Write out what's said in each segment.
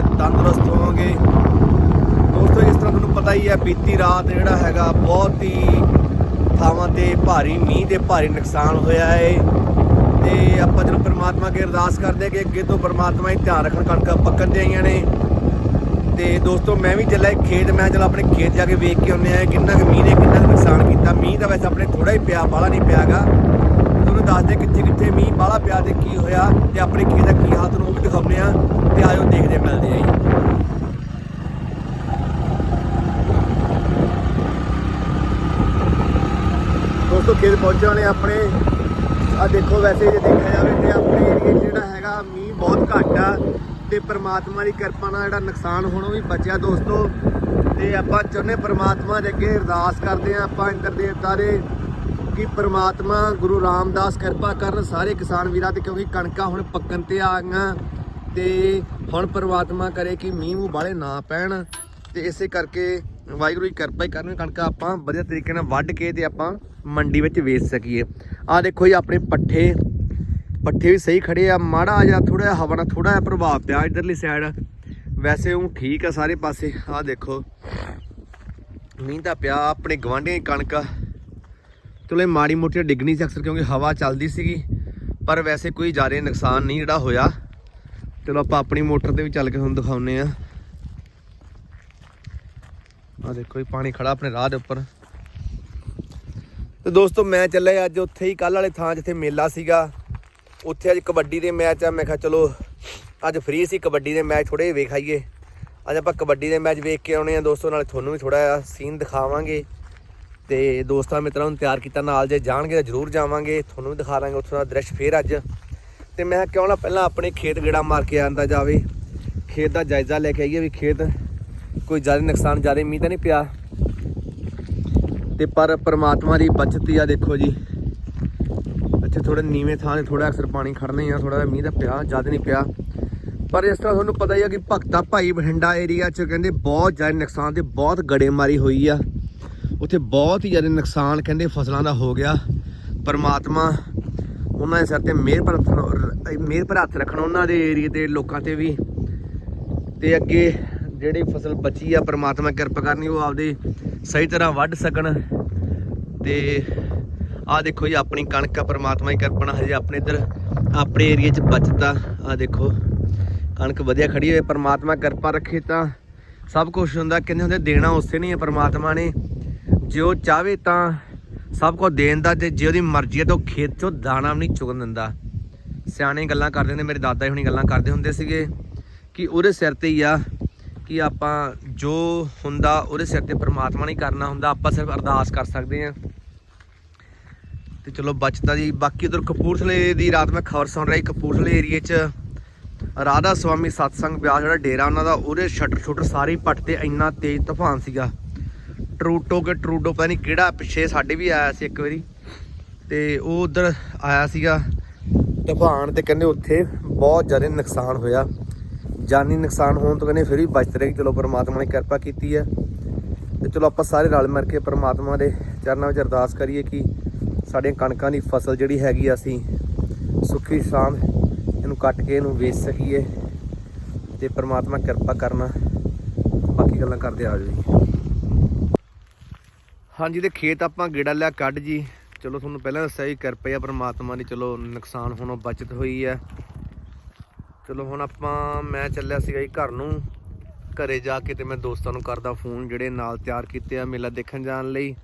ਤੇ ਤੰਦਰੁਸਤ ਹੋਵੋਗੇ। ਦੋਸਤੋ, ਇਸ ਤਰ੍ਹਾਂ ਤੁਹਾਨੂੰ ਪਤਾ ਹੀ ਹੈ, ਬੀਤੀ ਰਾਤ ਜਿਹੜਾ ਹੈਗਾ, ਬਹੁਤ ਹੀ ਥਾਵਾਂ ਤੇ ਭਾਰੀ ਮੀਂਹ ਤੇ ਭਾਰੀ ਨੁਕਸਾਨ ਹੋਇਆ ਹੈ। ਤੇ ਆਪਾਂ ਜਦੋਂ ਪਰਮਾਤਮਾ ਅੱਗੇ ਅਰਦਾਸ ਕਰਦੇ ਹਾਂ ਕਿ ਅੱਗੇ ਤੋਂ ਪਰਮਾਤਮਾ ਹੀ ਧਿਆਨ ਰੱਖਣ, ਕਣਕਾਂ ਪੱਕਣ ਤੇ ਆਈਆਂ ਨੇ। ਤੇ ਦੋਸਤੋ, ਮੈਂ ਵੀ ਚੱਲਿਆ ਖੇਤ, ਮੈਂ ਚਲ ਆਪਣੇ ਖੇਤ ਜਾ ਕੇ ਵੇਖ ਕੇ ਆਉਂਦੇ ਆ ਕਿੰਨਾ ਕੁ ਮੀਂਹ ਨੇ, ਕਿੰਨਾ ਕੁ ਨੁਕਸਾਨ ਕੀਤਾ। ਮੀਂਹ ਤਾਂ ਵੈਸੇ ਆਪਣੇ ਥੋੜਾ ਹੀ ਪਿਆ, ਬਾਹਲਾ ਨਹੀਂ ਪਿਆਗਾ। ਤੁਹਾਨੂੰ ਦੱਸਦੇ ਕਿੱਥੇ ਕਿੱਥੇ ਮੀਂਹ ਬਾਹਲਾ ਪਿਆ ਤੇ ਕੀ ਹੋਇਆ ਤੇ ਆਪਣੇ ਖੇਤ ਦਾ ਕੀ ਹਾਲਤ ਨੂੰ ਉਹ ਵੀ ਦਿਖਾਉਂਦੇ ਆ ਤੇ ਆਜੋ ਦੇਖਦੇ ਮਿਲਦੇ ਆ ਜੀ। ਦੋਸਤੋ, ਖੇਤ ਪਹੁੰਚੇ ਵਾਲੇ ਆਪਣੇ। ਆ ਦੇਖੋ ਵੈਸੇ ਜੇ ਦੇਖਿਆ ਜਾਵੇ ਤੇ ਆਪਣੇ ਏਰੀਏ 'ਚ ਜਿਹੜਾ ਹੈਗਾ ਮੀਂਹ ਬਹੁਤ ਘੱਟ ਆ ਤੇ ਪ੍ਰਮਾਤਮਾ ਦੀ ਕਿਰਪਾ ਨਾਲ ਜਿਹੜਾ ਨੁਕਸਾਨ ਹੋਣੋਂ ਵੀ ਬਚਿਆ ਦੋਸਤੋ। ਤੇ ਆਪਾਂ ਚਾਹੁੰਦੇ ਪ੍ਰਮਾਤਮਾ ਦੇ ਅੱਗੇ ਅਰਦਾਸ ਕਰਦੇ ਆ ਆਪਾਂ ਇੰਦਰ ਦੇਵਤਾ ਦੇ ਕਿ ਪ੍ਰਮਾਤਮਾ ਗੁਰੂ ਰਾਮਦਾਸ ਕਿਰਪਾ ਕਰਨ ਸਾਰੇ ਕਿਸਾਨ ਵੀਰਾਂ ਤੇ, ਕਿਉਂਕਿ ਕਣਕਾਂ ਹੁਣ ਪੱਕਣ ਤੇ ਆ ਗਈਆਂ ਤੇ ਹੁਣ ਪ੍ਰਮਾਤਮਾ ਕਰੇ ਕਿ ਮੀਂਹ ਮੂੰਹ ਬਾਲੇ ਨਾ ਪੈਣ ਤੇ ਇਸੇ ਕਰਕੇ ਵਾਹਿਗੁਰੂ ਜੀ ਕਿਰਪਾ ਹੀ ਕਰਨ, ਕਣਕਾਂ ਆਪਾਂ ਵਧੀਆ ਤਰੀਕੇ ਨਾਲ ਵੱਢ ਕੇ ਤੇ ਆਪਾਂ ਮੰਡੀ ਵਿੱਚ ਵੇਚ ਸਕੀਏ। ਆ ਦੇਖੋ ਜੀ, ਆਪਣੇ ਪੱਠੇ ਪੱਠੇ ਵੀ ਸਹੀ ਖੜੇ ਆ, ਮਾੜਾ ਜਿਹਾ ਥੋੜਾ ਜਿਹਾ ਹਵਾ ਨਾਲ ਥੋੜਾ ਜਿਹਾ ਪ੍ਰਭਾਵ ਪਿਆ ਇਧਰਲੀ ਸਾਈਡ ਵੈਸੇ ਉਹ ਠੀਕ ਆ ਸਾਰੇ ਪਾਸੇ ਆ ਦੇਖੋ, ਮੀਂਹ ਦਾ ਪਿਆ, ਆਪਣੇ ਗਵਾਂਢੀਆਂ ਦੀ ਕਣਕ ਚਲੋ ਇਹ ਮਾੜੀ ਮੋਟੀ ਡਿੱਗਣੀ ਸੀ ਅਕਸਰ ਕਿਉਂਕਿ ਹਵਾ ਚੱਲਦੀ ਸੀਗੀ, ਪਰ ਵੈਸੇ ਕੋਈ ਜ਼ਿਆਦਾ ਨੁਕਸਾਨ ਨਹੀਂ ਜਿਹੜਾ ਹੋਇਆ। ਚਲੋ ਆਪਾਂ ਆਪਣੀ ਮੋਟਰ ਤੇ ਵੀ ਚੱਲ ਕੇ ਤੁਹਾਨੂੰ ਦਿਖਾਉਨੇ ਆ ਆ ਦੇਖੋ ਇਹ ਪਾਣੀ ਖੜਾ ਆਪਣੇ ਰਾਹ ਦੇ ਉੱਪਰ। ਤੇ ਦੋਸਤੋ, ਮੈਂ ਚੱਲਿਆ ਅੱਜ ਉੱਥੇ ਹੀ ਕੱਲ ਵਾਲੇ ਥਾਂ ਜਿੱਥੇ ਮੇਲਾ ਸੀਗਾ। ਉੱਥੇ ਅੱਜ ਕਬੱਡੀ ਦੇ ਮੈਚ ਆ। ਮੈਂ ਕਿਹਾ ਚਲੋ, ਅੱਜ ਫ੍ਰੀ ਸੀ ਕਬੱਡੀ ਦੇ ਮੈਚ ਥੋੜੇ ਵੇਖ ਆਈਏ। ਅੱਜ ਆਪਾਂ ਕਬੱਡੀ ਦੇ ਮੈਚ ਵੇਖ ਕੇ ਆਉਣੇ ਆ ਦੋਸਤੋ, ਨਾਲੇ ਤੁਹਾਨੂੰ ਵੀ ਥੋੜਾ ਜਿਹਾ ਸੀਨ ਦਿਖਾਵਾਂਗੇ। ਤੇ ਦੋਸਤਾਂ ਮਿੱਤਰਾਂ ਨੂੰ ਤਿਆਰ ਕੀਤਾ ਨਾਲ ਜੇ ਜਾਣਗੇ ਤਾਂ ਜ਼ਰੂਰ ਜਾਵਾਂਗੇ। ਤੁਹਾਨੂੰ ਵੀ ਦਿਖਾ ਦਾਂਗੇ ਉੱਥੋਂ ਦਾ ਦ੍ਰਿਸ਼ ਫੇਰ ਅੱਜ। ਤੇ ਮੈਂ ਕਿਹਾ ਕਿਉਂ ਨਾ ਪਹਿਲਾਂ ਆਪਣੇ ਖੇਤ ਗੇੜਾ ਮਾਰ ਕੇ ਆਂਦਾ ਜਾਵੇ। ਖੇਤ ਦਾ ਜਾਇਜ਼ਾ ਲੈ ਕੇ ਆਈਏ ਵੀ ਖੇਤ ਕੋਈ ਜ਼ਿਆਦਾ ਨੁਕਸਾਨ, ਜ਼ਿਆਦਾ ਮੀਂਹ ਤਾਂ ਨਹੀਂ ਪਿਆ। ਤੇ ਪਰ ਪ੍ਰਮਾਤਮਾ ਦੀ ਬਚਤ ਆ ਦੇਖੋ ਜੀ। ਇੱਥੇ ਥੋੜੇ ਨੀਵੇਂ ਥਾਂ ਤੇ ਥੋੜਾ ਅਕਸਰ ਪਾਣੀ ਖੜਨਾ ਹੀ ਆ ਥੋੜਾ ਜਿਹਾ ਮੀਂਹ ਦਾ ਪਿਆ, ਜ਼ਿਆਦਾ ਨਹੀਂ ਪਿਆ। ਪਰ ਇਸ ਤਰ੍ਹਾਂ ਤੁਹਾਨੂੰ ਪਤਾ ਹੀ ਆ ਕਿ ਭਗਤਾ ਭਾਈ ਬਠਿੰਡਾ ਏਰੀਆ 'ਚ ਕਹਿੰਦੇ ਬਹੁਤ ਜ਼ਿਆਦਾ ਨੁਕਸਾਨ ਤੇ ਬਹੁਤ ਗੜੇਮਾਰੀ ਹੋਈ ਆ। ਉੱਥੇ ਬਹੁਤ ਹੀ ਜ਼ਿਆਦਾ ਨੁਕਸਾਨ ਕਹਿੰਦੇ ਫਸਲਾਂ ਦਾ ਹੋ ਗਿਆ। ਪਰਮਾਤਮਾ ਉਹਨਾਂ ਦੇ ਸਿਰ ਤੇ ਮਿਹਰ ਪਰ ਮਿਹਰ ਪਰ ਹੱਥ ਰੱਖਣ ਉਹਨਾਂ ਦੇ ਏਰੀਏ ਦੇ ਲੋਕਾਂ ਤੇ ਵੀ। ਤੇ ਅੱਗੇ ਜਿਹੜੀ ਫਸਲ ਬਚੀ ਆ, ਪਰਮਾਤਮਾ ਕਿਰਪਾ ਕਰਨੀ, ਉਹ ਆਪਦੇ ਸਹੀ ਤਰ੍ਹਾਂ ਵੱਢ ਸਕਣ। ਤੇ ਆ ਦੇਖੋ ਜੀ, ਆਪਣੀ ਕਣਕ ਆ, ਪਰਮਾਤਮਾ ਦੀ ਕਿਰਪਾ ਨਾਲ ਹਜੇ ਆਪਣੇ ਇੱਧਰ, ਆਪਣੇ ਏਰੀਏ 'ਚ ਬਚਦਾ ਆ ਦੇਖੋ, ਕਣਕ ਵਧੀਆ ਖੜੀ ਹੋਏ ਪਰਮਾਤਮਾ ਕਿਰਪਾ ਰੱਖੇ ਤਾਂ ਸਭ ਕੁਝ ਹੁੰਦਾ। ਕਹਿੰਦੇ ਹੁੰਦੇ, ਦੇਣਾ ਉਸੇ ਨਹੀਂ ਹੈ ਪਰਮਾਤਮਾ ਨੇ। ਜੇ ਉਹ ਚਾਵੇ ਤਾਂ ਸਭ ਕੁਝ ਦੇਣ ਦਾ ਤੇ ਜੇ ਉਹਦੀ ਮਰਜ਼ੀ ਹੈ ਤਾਂ ਉਹ ਖੇਤ 'ਚੋਂ ਦਾਣਾ ਵੀ ਨਹੀਂ ਚੁਗਣ ਦਿੰਦਾ। ਸਿਆਣੇ ਗੱਲਾਂ ਕਰਦੇ ਹੁੰਦੇ, ਮੇਰੇ ਦਾਦਾ ਜੀ ਹੁਣੀ ਗੱਲਾਂ ਕਰਦੇ ਹੁੰਦੇ ਸੀਗੇ ਕਿ ਉਹਦੇ ਸਿਰ ਤੇ ਹੀ ਆ ਕਿ ਆਪਾਂ ਜੋ ਹੁੰਦਾ ਉਹਦੇ ਸਿਰ ਤੇ ਪ੍ਰਮਾਤਮਾ ਨੇ ਕਰਨਾ ਹੁੰਦਾ, ਆਪਾਂ ਸਿਰਫ ਅਰਦਾਸ ਕਰ ਸਕਦੇ ਹਾਂ। ਤੇ ਚਲੋ ਬਚਦਾ ਜੀ। ਬਾਕੀ ਉਧਰ ਕਪੂਰਥਲੇ ਦੀ ਰਾਤ ਮੈਂ ਖਬਰ ਸੁਣ ਰਹੀ ਕਪੂਰਥਲੇ ਏਰੀਏ 'ਚ ਰਾਧਾ ਸਵਾਮੀ ਸਤਸੰਗ ਵਿਆਹ ਜਿਹੜਾ ਡੇਰਾ ਉਹਨਾਂ ਦਾ, ਉਹਦੇ ਸ਼ਟਰ ਸ਼ੁਟਰ ਸਾਰੇ ਹੀ ਪੱਟ ਤੇ ਇੰਨਾ ਤੇਜ਼ ਤੂਫਾਨ ਸੀਗਾ। ਟਰੂਟੋ ਕੇ ਟਰੂਡੋ, ਪਤਾ ਨਹੀਂ ਕਿਹੜਾ ਪਿੱਛੇ ਸਾਡੇ ਵੀ ਆਇਆ ਸੀ ਇੱਕ ਵਾਰੀ। ਤੇ ਉਹ ਉਧਰ ਆਇਆ ਸੀਗਾ, ਤੂਫਾਨ ਤੇ ਕਹਿੰਦੇ ਉੱਥੇ ਬਹੁਤ ਜ਼ਿਆਦਾ ਨੁਕਸਾਨ ਹੋਇਆ। ਜਾਨੀ ਨੁਕਸਾਨ ਹੋਣ ਤੋਂ ਕਹਿੰਦੇ ਫਿਰ ਵੀ ਬਚਤ ਰਹੀ ਚਲੋ ਪਰਮਾਤਮਾ ਨੇ ਕਿਰਪਾ ਕੀਤੀ ਹੈ। ਤੇ ਚਲੋ ਆਪਾਂ ਸਾਰੇ ਰਲ ਮਿਲ ਕੇ ਪਰਮਾਤਮਾ ਦੇ ਚਰਨਾਂ ਵਿੱਚ ਅਰਦਾਸ ਕਰੀਏ ਕਿ ਸਾਡੀਆਂ ਕਣਕਾਂ ਦੀ ਫਸਲ ਜਿਹੜੀ ਹੈਗੀ ਆ ਅਸੀਂ ਸੁੱਖੀ ਸ਼ਾਮ ਇਹਨੂੰ ਕੱਟ ਕੇ ਇਹਨੂੰ ਵੇਚ ਸਕੀਏ ਤੇ ਪਰਮਾਤਮਾ ਕਿਰਪਾ ਕਰਨਾ। ਬਾਕੀ ਗੱਲਾਂ ਕਰਦੇ ਆ ਜਾਓ ਜੀ। ਹਾਂਜੀ, ਤੇ ਖੇਤ ਆਪਾਂ ਗੇੜਾ ਲਿਆ, ਕੱਢ ਜੀ। ਚਲੋ, ਤੁਹਾਨੂੰ ਪਹਿਲਾਂ ਦੱਸਿਆ ਹੀ ਕਿਰਪਾ ਆ ਪਰਮਾਤਮਾ ਦੀ। ਚਲੋ, ਨੁਕਸਾਨ ਹੋਣੋਂ ਬਚਤ ਹੋਈ ਹੈ। ਚਲੋ, ਹੁਣ ਆਪਾਂ, ਮੈਂ ਚੱਲਿਆ ਸੀਗਾ ਜੀ ਘਰ ਨੂੰ। ਘਰੇ ਜਾ ਕੇ ਤੇ ਮੈਂ ਦੋਸਤਾਂ ਨੂੰ ਕਰਦਾ ਫੋਨ, ਜਿਹੜੇ ਨਾਲ ਤਿਆਰ ਕੀਤੇ ਆ ਮੇਲਾ ਦੇਖਣ ਜਾਣ ਲਈ।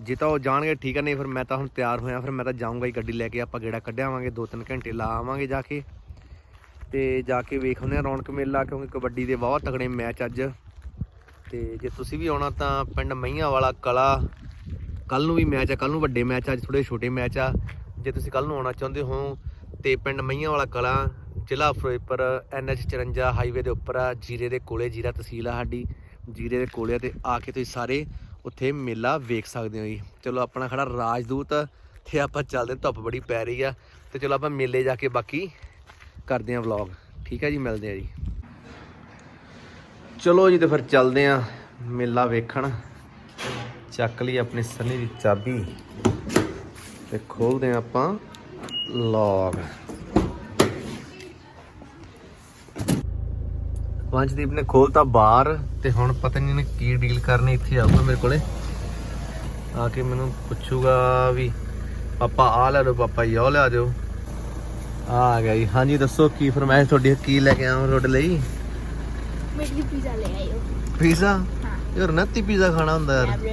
ਜੇ ਤਾਂ ਉਹ ਜਾਣਗੇ, ਠੀਕ ਹੈ ਨਹੀਂ ਫਿਰ ਮੈਂ ਤਾਂ ਹੁਣ ਤਿਆਰ ਹੋਇਆ, ਫਿਰ ਮੈਂ ਤਾਂ ਜਾਊਂਗਾ ਹੀ ਗੱਡੀ ਲੈ ਕੇ। ਆਪਾਂ ਗੇੜਾ ਕੱਢਿਆਵਾਂਗੇ 2-3 ਘੰਟੇ ਲਾ ਆਵਾਂਗੇ ਜਾ ਕੇ। ਤੇ ਜਾ ਕੇ ਵੇਖ ਆਉਂਦੇ ਰੌਣਕ ਮੇਲਾ, ਕਿਉਂਕਿ ਕਬੱਡੀ ਦੇ ਬਹੁਤ ਤਗੜੇ ਮੈਚ ਅੱਜ। ਤੇ ਜੇ ਤੁਸੀਂ ਵੀ ਆਉਣਾ ਤਾਂ ਪਿੰਡ ਮਈਆਂ ਵਾਲਾ ਕਲਾ ਕੱਲ ਨੂੰ ਵੀ ਮੈਚ ਆ ਕੱਲ ਨੂੰ ਵੱਡੇ ਮੈਚ ਆ, ਅੱਜ ਥੋੜੇ ਛੋਟੇ ਮੈਚ ਆ। ਜੇ ਤੁਸੀਂ ਕੱਲ ਨੂੰ ਆਉਣਾ ਚਾਹੁੰਦੇ ਹੋ ਤੇ ਪਿੰਡ ਮਈਆਂ ਵਾਲਾ ਕਲਾ, ਜ਼ਿਲ੍ਹਾ ਫਿਰੋਜ਼ਪੁਰ, ਐਨਐਚ 54 ਹਾਈਵੇ ਦੇ ਉੱਪਰ ਆ, ਜੀਰੇ ਦੇ ਕੋਲੇ, ਜੀਰਾ ਤਹਿਸੀਲ ਆ ਸਾਡੀ, ਜੀਰੇ ਦੇ ਕੋਲੇ ਆ ਤੇ ਆ ਕੇ ਤੁਸੀਂ ਸਾਰੇ ਉੱਥੇ ਮੇਲਾ ਵੇਖ ਸਕਦੇ ਹੋ ਜੀ। ਚਲੋ ਆਪਣਾ ਖੜਾ ਰਾਜਦੂਤ ਤੇ ਆਪਾਂ ਚੱਲਦੇ ਧੁੱਪ ਬੜੀ ਪੈ ਰਹੀ ਆ। ਤੇ ਚਲੋ ਆਪਾਂ ਮੇਲੇ ਜਾ ਕੇ ਬਾਕੀ ਕਰਦੇ ਆਂ ਵਲੌਗ ਠੀਕ ਹੈ ਜੀ, ਮਿਲਦੇ ਆ ਜੀ। ਚਲੋ ਜੀ ਤੇ ਫਿਰ ਚੱਲਦੇ ਆਂ ਮੇਲਾ ਵੇਖਣ। ਚੱਕ ਲਈ ਆਪਣੀ ਸੰਨੀ ਦੀ ਚਾਬੀ ਤੇ ਖੋਲਦੇ ਆਂ ਆਪਾਂ ਲੌਗ। ਵੰਸ਼ਦੀਪ ਨੇ ਖੋਲਤਾ ਬਾਹਰ ਤੇ ਹੁਣ ਪਤਾ ਨਹੀਂ ਇਹਨੇ ਕੀ ਡੀਲ ਕਰਨੀ ਇੱਥੇ ਆਊਗਾ ਮੇਰੇ ਕੋਲੇ। ਆ ਕੇ ਮੈਨੂੰ ਪੁੱਛੂਗਾ ਵੀ ਪਾਪਾ ਆ ਲੈ ਲਓ ਪਾਪਾ ਇਹ ਉਹ ਲਿਆ ਦਿਓ। ਆ ਆ ਗਿਆ ਜੀ। ਹਾਂਜੀ, ਦੱਸੋ ਕੀ ਫਰਮਾਇਸ਼ ਤੁਹਾਡੀ, ਕੀ ਲੈ ਕੇ ਆਵਾਂ ਤੁਹਾਡੇ ਲਈ? ਪੀਜ਼ਾ ਯਾਰ ਨੱਤੀ ਪੀਜ਼ਾ ਖਾਣਾ ਹੁੰਦਾ ਯਾਰ।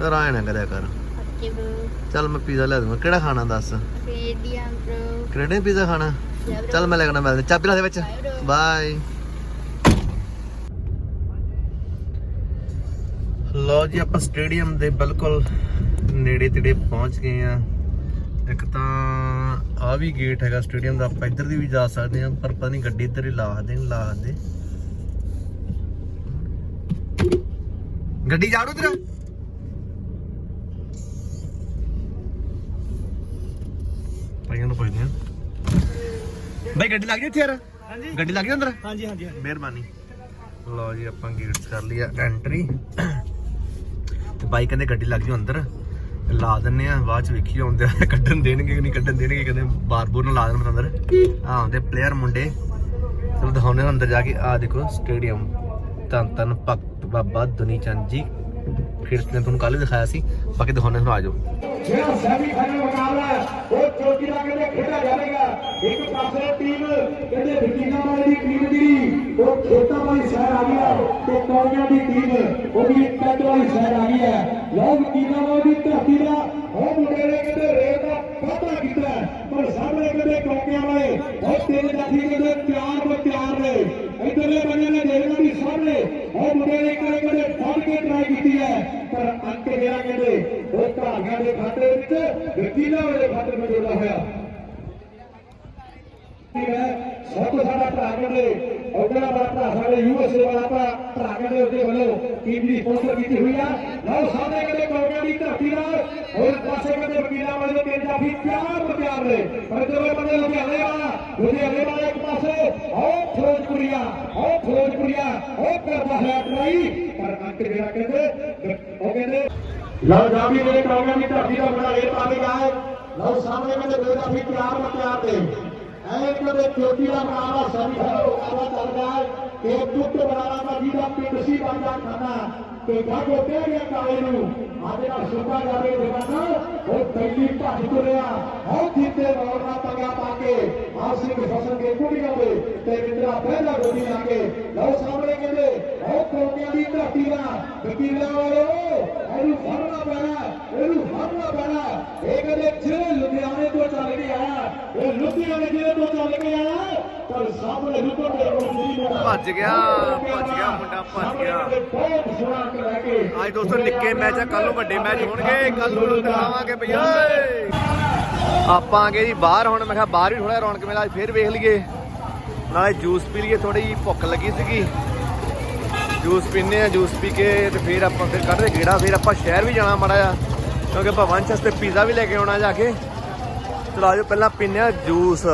ਯਾਰ। ਆਇਆ ਨਾ ਕਰਿਆ ਕਰ। ਚੱਲ ਮੈਂ ਪੀਜ਼ਾ ਲੈ ਦੂੰਗਾ। ਕਿਹੜਾ ਖਾਣਾ ਦੱਸ? ਕੈਨੇਡੀਅਨ ਪੀਜ਼ਾ ਖਾਣਾ? ਚੱਲ ਮੈਂ ਲੱਗਣਾ ਮਿਲਦੇ। ਚਾਬੀ ਲਾ ਦੇ ਵਿੱਚ। ਬਾਏ। ਲੋ ਜੀ ਆਪਾਂ ਸਟੇਡੀਅਮ ਦੇ ਬਿਲਕੁਲ ਨੇੜੇ ਤੇੜੇ ਪਹੁੰਚ ਗਏ ਆ ਇੱਕ ਤਾਂ ਆ ਵੀ ਗੇਟ ਹੈਗਾ ਸਟੇਡੀਅਮ ਦਾ। ਆਪਾਂ ਇੱਧਰ ਦੀ ਵੀ ਜਾ ਸਕਦੇ ਆ ਪਰ ਪਤਾ ਨਹੀਂ ਗੱਡੀ ਇੱਧਰ ਹੀ ਲਾ ਦੇਣ ਲਾ ਦੇ। ਗੱਡੀ ਜਾੜੂ ਤੇਰਾ। ਭਾਈਆਂ ਨੂੰ ਪੁੱਛਦੇ ਆ। ਭਾਈ ਗੱਡੀ ਲੱਗ ਗਈ ਇੱਥੇ ਯਾਰ। ਹਾਂਜੀ। ਗੱਡੀ ਲੱਗ ਗਈ ਅੰਦਰ। ਹਾਂਜੀ ਹਾਂਜੀ ਮਿਹਰਬਾਨੀ। ਲਓ ਜੀ ਆਪਾਂ ਗੇਟਸ ਕਰ ਲਿਆ ਐਂਟਰੀ ਤੇ ਬਾਈ ਕਹਿੰਦੇ ਗੱਡੀ ਲੱਗ ਜੂ ਅੰਦਰ। ਲਾ ਦਿੰਨੇ ਆ ਬਾਅਦ ਚ ਵੇਖੀ ਆਉਂਦੇ ਆ। ਕੱਢਣ ਦੇਣਗੇ ਕਿ ਨਹੀਂ ਕੱਢਣ ਦੇਣਗੇ ਕਹਿੰਦੇ ਬਾਰ ਬੂਰ ਨਾਲ ਲਾ ਦੇਣ ਅੰਦਰ। ਆ ਆਉਂਦੇ ਪਲੇਅਰ ਮੁੰਡੇ। ਚਲੋ ਦਿਖਾਉਂਦੇ ਆ ਅੰਦਰ ਜਾ ਕੇ। ਆ ਦੇਖੋ ਸਟੇਡੀਅਮ ਧੰਨ ਧੰਨ ਭਗਤ ਬਾਬਾ ਦੁਨੀ ਚੰਦ ਜੀ। ਫਿਰ ਮੈਂ ਤੁਹਾਨੂੰ ਕੱਲ ਵੀ ਦਿਖਾਇਆ ਸੀ ਬਾਕੀ ਦਿਖਾਉਂਦੇ ਹੁਣ ਆ ਜਾਓ। ਜਿਹੜਾ ਸੈਮੀਫਾਈਨਲ ਮੁਕਾਬਲਾ ਹੈ, ਉਹ ਚੋਟੀ ਦਾ ਕਹਿੰਦੇ ਖੇਡਿਆ ਜਾਵੇਗਾ। ਇੱਕ ਪਾਸੇ ਟੀਮ ਕਹਿੰਦੇ ਬਰਕੀਨਾ ਵਾਲੇ ਦੀ ਟੀਮ ਜਿਹੜੀ ਉਹ ਖੇਤਾਂ ਵਾਲੀ ਸ਼ਹਿਰ ਆ ਗਈ ਹੈ ਤੇ ਕੌਮੀਆਂ ਦੀ ਟੀਮ ਉਹ ਵੀ ਪਿੰਡ ਵਾਲੀ ਸ਼ਹਿਰ ਆ ਗਈ ਹੈ। ਲਓ ਬਰਕੀਨਾ ਵਾਲੇ ਦੀ ਧਰਤੀ ਦਾ ਉਹ ਮੁੰਡੇ ਨੇ ਕਹਿੰਦੇ ਰੇਲ ਦਾ ਵਾਧਾ ਕੀਤਾ ਹੈ, ਪਰ ਸਾਹਮਣੇ ਕਹਿੰਦੇ ਕੌਮੀਆਂ ਵਾਲੇ ਉਹ ਤੇਜ਼ ਜਾਫੀ ਕਹਿੰਦੇ ਤਿਆਰ ਬੋ ਤਿਆਰ ਨੇ ਇਧਰਲੇ ਬੰਦੇ ਨੇ ਦੇਖਣਾ ਵੀ ਸਾਹਮਣੇ ਉਹ ਮੁੰਡੇ ਨੇ ਕਹਿੰਦੇ ਕਹਿੰਦੇ ਫੜ ਕੇ ਟਰਾਈ ਕੀਤੀ ਹੈ ਪਰ ਅੰਕ ਜਿਹੜਾ ਕਹਿੰਦੇ ਉਹ ਧਾਰਗਾਂ ਦੇ ਖਾਤੇ ਵਿੱਚ ਵਕੀਲਾਂ ਵਾਲੇ ਖਾਤੇ ਵਿੱਚ ਜੋੜਿਆ ਹੋਇਆ ਹੈ। ਸਭ ਤੋਂ ਸਾਡਾ ਭਰਾ ਕਹਿੰਦੇ ਔਗਲਾ ਵਾਲਾ ਭਰਾ ਸਾਡੇ ਯੂਐਸਏ ਵਾਲਾ ਭਰਾ ਭਰਾ ਕਹਿੰਦੇ ਉਹਦੇ ਵੱਲੋਂ ਟੀਮ ਦੀ ਸਪਾਂਸਰ ਕੀਤੀ ਹੋਈ ਆ। ਲਓ, ਸਾਹਮਣੇ ਕਹਿੰਦੇ ਕੌਮੀਆਂ ਦੀ ਧਰਤੀ ਨਾਲ, ਹੋਰ ਪਾਸੇ ਕਹਿੰਦੇ ਵਕੀਲਾਂ ਵਾਲੇ ਦੇ ਜਾਫੀ ਪਿਆਰ ਪਿਆਰ ਨੇ। ਪਰ ਜਿਹੜੇ ਬੰਦੇ ਲੁਧਿਆਣੇ ਵਾਲਾ ਲੁਧਿਆਣੇ ਵਾਲਾ ਇੱਕ ਪਾਸੇ, ਉਹ ਫਿਰੋਜ਼ਪੁਰੀਆ ਉਹ ਫਿਰੋਜ਼ਪੁਰੀਆ, ਉਹ ਕਰਦਾ ਹੈ ਟਰਾਈ। ਪਰ ਅੰਕ ਜਿਹੜਾ ਕਹਿੰਦੇ, ਉਹ ਕਹਿੰਦੇ ਲਓ ਜਾਮੀ ਮੇਰੇ ਕੌਮੀਆਂ ਦੀ ਧਰਤੀ ਦਾ ਬੜਾ ਇਹ ਪਾ ਕੇ ਲਓ ਸਾਹਮਣੇ ਕਹਿੰਦੇ ਦੋ ਜਾਫੀ ਪਿਆਰ ਪਿਆਰ ਨੇ। ਐ ਕਦੇ ਚੋਟੀ ਦਾ ਮੁਕਾਬਲਾ ਸਭ ਹੈ ਮੁਕਾਬਲਾ ਚੱਲਦਾ ਹੈ। ਕਿ ਟੁੱਟ ਬਰਾੜਾ ਦਾ ਪਿੰਡ ਸੀ ਬੰਦਾ ਖਾਨਾ ਤੇ ਗਾਗੋ ਕਹਿ ਗਿਆ ਕਾਲੇ ਨੂੰ। ਆਦੇ ਨਾਲ ਸੁੱਕਾ ਜਾਵੇ ਜਵਾਨਾ ਉਹ ਪਹਿਲੀ ਭੱਜ ਤੁਰਿਆ। ਉਹ ਜੀਤੇ ਰੌਣ ਦਾ ਤੰਗਾ ਪਾ ਕੇ ਆਸਿਕ ਫਸਲ ਕੇ ਕੁੜੀਆਂ ਦੇ ਤੇ ਮਿੰਦਰਾ ਪਹਿਲਾ ਗੋਦੀ ਲਾ ਕੇ। ਲਓ ਸਾਹਮਣੇ ਕਹਿੰਦੇ, ਉਹ ਕੌਮੀਆਂ ਦੀ ਧਰਤੀ ਇਹਨੂੰ ਫੜਨਾ ਪੈਣਾ ਇਹਨੂੰ ਫੜਨਾ ਪੈਣਾ ਇਹ ਕਹਿੰਦੇ ਜਿਹੜੇ ਲੁਧਿਆਣੇ ਤੋਂ ਚੱਲ ਕੇ ਆਇਆ ਇਹ ਲੁਧਿਆਣੇ ਜਿਹੜੇ ਤੋਂ ਚੱਲ ਕੇ ਆਇਆ ਪਰ ਸਾਹਮਣੇ ਰੁਕਣ ਦੇ ਰੋਟੀ ਭੱਜ ਗਿਆ, ਭੱਜ ਗਿਆ, ਮੁੰਡਾ ਭੱਜ ਗਿਆ। ਬਹੁਤ ਸੋਹਣਾ ਅੰਕ ਕੇ ਅੱਜ ਦੋਸਤੋ ਨਿੱਕੇ ਮੈਚ ਆ ਕੱਲ ਨੂੰ ਵੱਡੇ ਮੈਚ ਹੋਣਗੇ। ਕੱਲ ਨੂੰ ਦਿਖਾਵਾਂਗੇ ਭਈਆ ਆਪਾਂ ਆ ਗਏ ਜੀ ਬਾਹਰ ਹੁਣ ਮੈਂ ਕਿਹਾ ਬਾਹਰ ਵੀ ਥੋੜਾ ਰੌਣਕ ਮੇਲਾ ਅੱਜ ਫੇਰ ਵੇਖ ਲਈਏ। ਨਾਲੇ ਜੂਸ ਪੀ ਲਈਏ ਥੋੜੀ ਜੀ ਭੁੱਖ ਲੱਗੀ ਸੀਗੀ। ਜੂਸ ਪੀਨੇ ਆ, ਜੂਸ ਪੀ ਕੇ ਤੇ ਫਿਰ ਆਪਾਂ ਫਿਰ ਕੱਢਦੇ ਗੇੜਾ, ਫਿਰ ਆਪਾਂ ਸ਼ਹਿਰ ਵੀ ਜਾਣਾ ਮਾੜਾ ਆ ਕਿਉਂਕਿ ਆਪਾਂ ਵੰਸ਼ ਵਾਸਤੇ ਪੀਜ਼ਾ ਵੀ ਲੈ ਕੇ ਆਉਣਾ ਜਾ ਕੇ। ਚਲੋ ਆਜੋ, ਪਹਿਲਾਂ ਪੀਨੇ ਆ ਜੂਸ।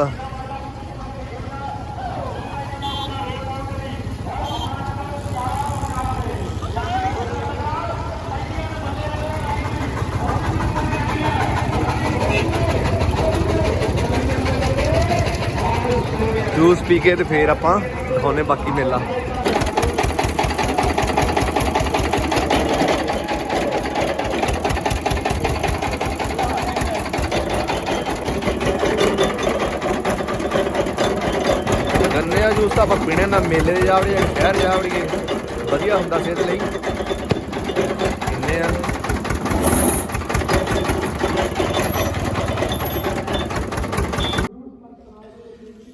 ਜੂਸ ਪੀ ਕੇ ਤੇ ਫੇਰ ਆਪਾਂ ਦਿਖਾਉਨੇ ਬਾਕੀ ਮੇਲਾ। ਦਾ ਜੂਸ ਤਾਂ ਆਪਾਂ ਪੀਣੇ ਨਾ ਮੇਲੇ 'ਤੇ ਜਾ ਵੜੀਏ, ਸ਼ਹਿਰ ਜਾ ਵਧੀਆ ਹੁੰਦਾ ਸਿਹਤ ਲਈ। ਪੀਂਦੇ ਆ।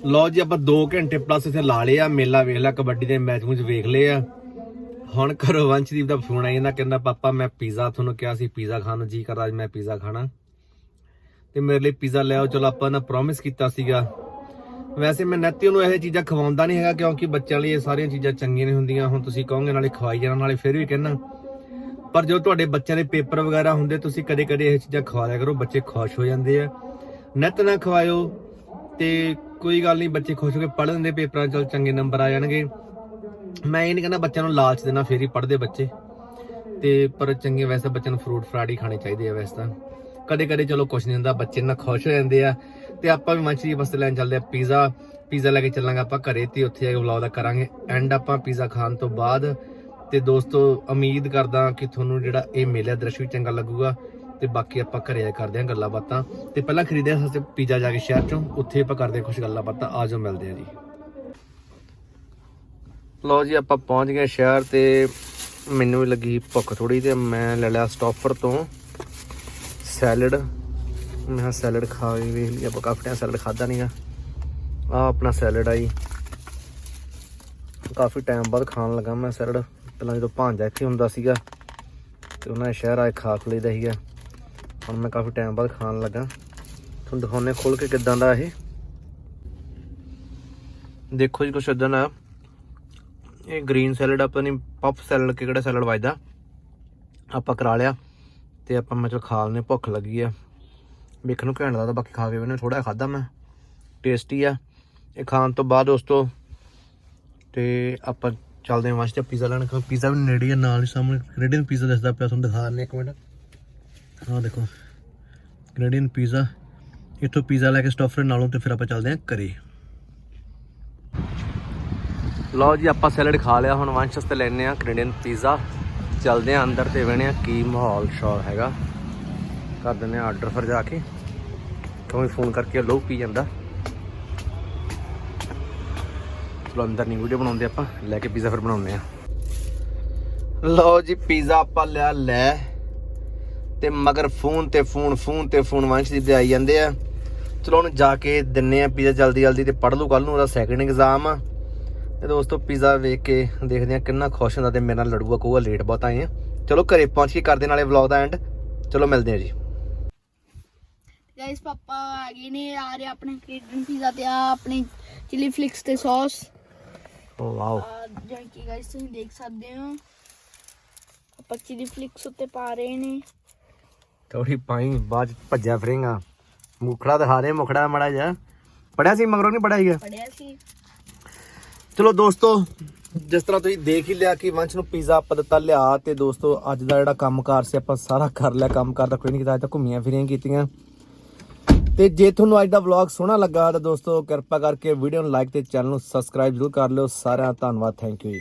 ਲਓ ਜੀ, ਆਪਾਂ 2 ਘੰਟੇ ਪਲੱਸ ਇੱਥੇ ਲਾ ਲਏ ਆ ਮੇਲਾ, ਵੇਖ ਲਿਆ, ਕਬੱਡੀ ਦੇ ਮੈਚ ਮੂਚ ਵੇਖ ਲਏ ਆ। ਹੁਣ ਘਰੋਂ ਵੰਸ਼ਦੀਪ ਦਾ ਫੋਨ ਆਈ ਨਾ ਕਹਿੰਦਾ, ਪਾਪਾ, ਮੈਂ ਪੀਜ਼ਾ ਤੁਹਾਨੂੰ ਕਿਹਾ ਸੀ ਪੀਜ਼ਾ ਖਾਣ ਨੂੰ ਜੀ ਕਰਦਾ, ਅੱਜ ਮੈਂ ਪੀਜ਼ਾ ਖਾਣਾ। ਤੇ ਮੇਰੇ ਲਈ ਪੀਜ਼ਾ ਲੈ ਆਓ। ਚਲੋ, ਆਪਾਂ ਨੇ ਪ੍ਰੋਮਿਸ ਕੀਤਾ ਸੀਗਾ। ਵੈਸੇ ਮੈਂ ਨੈਤੀ ਨੂੰ ਇਹ ਚੀਜ਼ਾਂ ਖਵਾਉਂਦਾ ਨਹੀਂ ਹੈਗਾ ਕਿਉਂਕਿ ਬੱਚਿਆਂ ਲਈ ਇਹ ਸਾਰੀਆਂ ਚੀਜ਼ਾਂ ਚੰਗੀਆਂ ਨਹੀਂ ਹੁੰਦੀਆਂ। ਹੁਣ ਤੁਸੀਂ ਕਹੋਗੇ ਨਾਲੇ ਖਵਾਈ ਜਾਣਾ, ਨਾਲੇ ਫਿਰ ਵੀ ਕਹਿਣਾ। ਪਰ ਜੋ ਤੁਹਾਡੇ ਬੱਚਿਆਂ ਦੇ ਪੇਪਰ ਵਗੈਰਾ ਹੁੰਦੇ, ਤੁਸੀਂ ਕਦੇ ਕਦੇ ਇਹ ਚੀਜ਼ਾਂ ਖਵਾ ਲਿਆ ਕਰੋ, ਬੱਚੇ ਖੁਸ਼ ਹੋ ਜਾਂਦੇ ਆ। ਨਿੱਤ ਨਾ ਖਵਾਇਓ ਤੇ ਕੋਈ ਗੱਲ ਨਹੀਂ, ਬੱਚੇ ਖੁਸ਼ ਹੋ ਕੇ ਪੜ੍ਹ ਲੈਂਦੇ ਪੇਪਰਾਂ 'ਚ ਚਲ ਚੰਗੇ ਨੰਬਰ ਆ ਜਾਣਗੇ। ਮੈਂ ਇਹ ਨਹੀਂ ਕਹਿੰਦਾ ਬੱਚਿਆਂ ਨੂੰ ਲਾਲਚ ਦੇਣਾ, ਫੇਰ ਹੀ ਪੜ੍ਹਦੇ ਬੱਚੇ। ਤੇ ਪਰ ਚੰਗੇ ਵੈਸੇ ਬੱਚਿਆਂ ਨੂੰ ਫਰੂਟ ਫਰਾਟ ਹੀ ਖਾਣੇ ਚਾਹੀਦੇ ਆ ਵੈਸੇ ਤਾਂ। ਕਦੇ ਕਦੇ ਚਲੋ ਕੁਛ ਨਹੀਂ ਹੁੰਦਾ, ਬੱਚੇ ਨਾਲ ਖੁਸ਼ ਹੋ ਜਾਂਦੇ ਆ। ਤੇ ਆਪਾਂ ਵੀ ਮੰਚੀ ਵਾਸਤੇ ਲੈਣ ਚੱਲਦੇ ਆ ਪੀਜ਼ਾ। ਪੀਜ਼ਾ ਲੈ ਕੇ ਚੱਲਾਂਗੇ ਆਪਾਂ ਘਰੇ ਤੇ ਉੱਥੇ ਜਾ ਕੇ ਵਲੌਗ ਦਾ ਕਰਾਂਗੇ। ਐਂਡ ਆਪਾਂ ਪੀਜ਼ਾ ਖਾਣ ਤੋਂ ਬਾਅਦ ਤੇ ਦੋਸਤੋ, ਉਮੀਦ ਕਰਦਾ ਕਿ ਤੁਹਾਨੂੰ ਜਿਹੜਾ ਇਹ ਮੇਲਾ ਦ੍ਰਿਸ਼ ਵੀ ਚੰਗਾ ਲੱਗੂਗਾ ਤੇ ਬਾਕੀ ਆਪਾਂ ਘਰੇ ਆ ਕਰਦੇ ਹਾਂ ਗੱਲਾਂ ਬਾਤਾਂ। ਤੇ ਪਹਿਲਾਂ ਖਰੀਦਿਆ ਸਸਤੇ ਪੀਜ਼ਾ ਜਾ ਕੇ ਸ਼ਹਿਰ ਚੋਂ, ਉੱਥੇ ਆਪਾਂ ਕਰਦੇ ਹਾਂ ਕੁਝ ਗੱਲਾਂ ਬਾਤਾਂ। ਆ ਜਾਓ, ਮਿਲਦੇ ਆ ਜੀ। ਲੋ ਜੀ, ਆਪਾਂ ਪਹੁੰਚ ਗਏ ਸ਼ਹਿਰ ਤੇ ਮੈਨੂੰ ਵੀ ਲੱਗੀ ਭੁੱਖ ਥੋੜੀ ਤੇ ਮੈਂ ਲੈ ਲਿਆ ਸਟਾਫਰ ਤੋਂ ਸੈਲਡ ਮੈਂ ਕਿਹਾ ਸੈਲਡ ਖਾ ਕੇ ਵੇਖ ਲਈ ਆਪਾਂ ਕਾਫੀ ਟਾਈਮ ਸੈਲਡ ਖਾਦਾ ਨਹੀਂਗਾ ਆ ਆਪਣਾ ਸੈਲਡ ਆਈ ਕਾਫੀ ਟਾਈਮ ਬਾਅਦ ਖਾਣ ਲੱਗਾ ਮੈਂ ਸੈਲਡ। ਪਹਿਲਾਂ ਜਦੋਂ ਭਾਂਜਾ ਇੱਥੇ ਹੁੰਦਾ ਸੀਗਾ, ਤੇ ਉਹਨਾਂ ਨੇ ਸ਼ਹਿਰ ਆਏ ਖਾ ਖ ਲਈਦਾ ਸੀਗਾ। ਹੁਣ ਮੈਂ ਕਾਫੀ ਟਾਈਮ ਬਾਅਦ ਖਾਣ ਲੱਗਾ। ਤੁਹਾਨੂੰ ਦਿਖਾਉਣੇ ਖੋਲ ਕੇ ਕਿਦਾਂ ਦਾ ਇਹ। ਦੇਖੋ ਜੀ ਕੁਛ ਇਦਾਂ ਦਾ। ਇਹ ਗ੍ਰੀਨ ਸੈਲਡ ਆਪਾਂ ਨਹੀਂ ਪਫ ਸੈਲਡ ਕਿਹੜਾ ਸੈਲਡ ਵੱਜਦਾ। ਆਪਾਂ ਕਰਾ ਲਿਆ, ਤੇ ਆਪਾਂ ਮੈਂ ਚਲ ਖਾ ਲਨੇ ਭੁੱਖ ਲੱਗੀ ਆ। ਵੇਖਣ ਨੂੰ ਘੈਂਟ ਲੱਗਦਾ ਬਾਕੀ ਖਾ ਕੇ ਉਹਨੇ ਥੋੜਾ ਖਾਦਾ ਮੈਂ। ਟੇਸਟੀ ਆ। ਇਹ ਖਾਣ ਤੋਂ ਬਾਅਦ ਦੋਸਤੋ ਤੇ ਆਪਾਂ ਚੱਲਦੇ ਹਾਂ ਵਾਸਤੇ ਪੀਜ਼ਾ ਲੈਣ। ਕੋ ਪੀਜ਼ਾ ਵੀ ਨੇੜੇ ਆ, ਨਾਲ ਹੀ ਸਾਹਮਣੇ ਕੈਨੇਡੀਅਨ ਪੀਜ਼ਾ ਦਿਸਦਾ ਪਿਆ, ਤੁਹਾਨੂੰ ਦਿਖਾ ਦਿੰਦੇ ਇੱਕ ਮਿੰਟ। ਆਹ ਦੇਖੋ ਕੈਨੇਡੀਅਨ ਪੀਜ਼ਾ ਇੱਥੋਂ ਪੀਜ਼ਾ ਲੈ ਕੇ ਸਟਾਫਰ ਨਾਲੋਂ ਤੇ ਫਿਰ ਆਪਾਂ ਚੱਲਦੇ ਹਾਂ ਘਰੇ। ਲਓ ਜੀ, ਆਪਾਂ ਸੈਲਡ ਖਾ ਲਿਆ। ਹੁਣ ਵੰਸ਼ ਵਾਸਤੇ ਲੈਣੇ ਆ ਕੈਨੇਡੀਅਨ ਪੀਜ਼ਾ ਚੱਲਦੇ ਆ ਅੰਦਰ ਤੇ ਵੇਣੇ ਆ ਕੀ ਮਾਹੌਲ ਸ਼ੌਰ ਹੈਗਾ। ਕਰ ਦਿੰਦੇ ਆ ਆਰਡਰ ਫਿਰ ਜਾ ਕੇ। ਕਿਉਂਕਿ ਫੋਨ ਕਰਕੇ ਲੋ ਪੀ ਜਾਂਦਾ। ਚਲੋ ਅੰਦਰ ਨਹੀਂ ਵੀਡੀਓ ਬਣਾਉਂਦੇ ਆਪਾਂ, ਲੈ ਕੇ ਪੀਜ਼ਾ ਫਿਰ ਬਣਾਉਂਦੇ ਆ ਲਓ ਜੀ ਪੀਜ਼ਾ ਆਪਾਂ ਲਿਆ, ਲੈ। ਤੇ ਮਗਰ ਫੋਨ ਤੇ ਫੋਨ ਫੋਨ ਤੇ ਫੋਨ ਵੰਸ਼ ਦੀ ਆਈ ਜਾਂਦੇ ਆ। ਚਲੋ ਹੁਣ ਜਾ ਕੇ ਦਿੰਨੇ ਆ ਪੀਜ਼ਾ ਜਲਦੀ ਜਲਦੀ ਤੇ ਪੜ ਲੂ ਕੱਲ ਨੂੰ ਉਹਦਾ ਸੈਕਿੰਡ ਐਗਜ਼ਾਮ ਆ। ਤੇ ਦੋਸਤੋ ਪੀਜ਼ਾ ਵੇਖ ਕੇ ਦੇਖਦੇ ਆ ਕਿੰਨਾ ਖੁਸ਼ ਹੁੰਦਾ ਤੇ ਮੇਰੇ ਨਾਲ ਲੜੂਗਾ, ਕਹੂਗਾ ਲੇਟ ਬਹੁਤ ਆਏ ਆ। ਚਲੋ ਘਰੇ ਪਹੁੰਚ ਕੇ ਕਰਦੇ ਨਾਲੇ ਵਲੌਗ ਦਾ ਐਂਡ ਚਲੋ ਮਿਲਦੇ ਆ ਜੀ। ਗਾਇਸ ਪਾਪਾ ਆ ਗਏ ਨੇ ਆ ਰਹੇ ਆਪਣੇ ਕੈਨੇਡੀਅਨ ਪੀਜ਼ਾ ਤੇ ਆ ਆਪਣੇ ਚਿਲੀ ਫਲਿਕਸ ਤੇ ਸੌਸ ਵਾਓ ਜਿਵੇਂ ਕਿ ਗਾਇਸ ਤੁਸੀਂ ਦੇਖ ਸਕਦੇ ਹੋ ਆਪਾਂ ਚਿਲੀ ਫਲਿਕਸ ਉੱਤੇ ਪਾ ਰਹੇ ਨੇ। ਥੋੜੀ ਪਾਈ ਬਾਅਦ ਭੱਜਿਆ ਫਿਰੇਗਾ। ਮੁਖੜਾ ਦਿਖਾ ਦੇ ਮੁਖੜਾ ਮੜਾ ਜਾ ਪੜਿਆ ਸੀ ਮਗਰੋਂ ਨਹੀਂ ਪੜਿਆ ਸੀਗਾ ਪੜਿਆ ਸੀ। ਚਲੋ ਦੋਸਤੋ ਜਿਸ ਤਰ੍ਹਾਂ ਤੁਸੀਂ ਦੇਖ ਹੀ ਲਿਆ ਕਿ ਵੰਸ਼ ਨੂੰ ਪੀਜ਼ਾ ਆਪਾਂ ਦਿੱਤਾ ਲਿਆ ਤੇ ਦੋਸਤੋ ਅੱਜ ਦਾ ਜਿਹੜਾ ਕੰਮਕਾਰ ਸੀ ਆਪਾਂ ਸਾਰਾ ਕਰ ਲਿਆ। ਕੰਮਕਾਰ ਦਾ ਕੋਈ ਨਹੀਂ ਕੀਤਾ ਅੱਜ ਤਾਂ ਘੁੰਮੀਆਂ ਫਿਰੀਆਂ ਕੀਤੀਆਂ। ਤੇ ਜੇ ਤੁਹਾਨੂੰ ਅੱਜ ਦਾ ਵਲੌਗ ਸੋਹਣਾ ਲੱਗਾ ਤਾਂ ਦੋਸਤੋ ਕਿਰਪਾ ਕਰਕੇ ਵੀਡੀਓ ਨੂੰ ਲਾਈਕ ਤੇ ਚੈਨਲ ਨੂੰ ਸਬਸਕ੍ਰਾਈਬ ਜ਼ਰੂਰ ਕਰ ਲਿਓ। ਸਾਰਿਆਂ ਦਾ ਧੰਨਵਾਦ। ਥੈਂਕ ਯੂ ਜੀ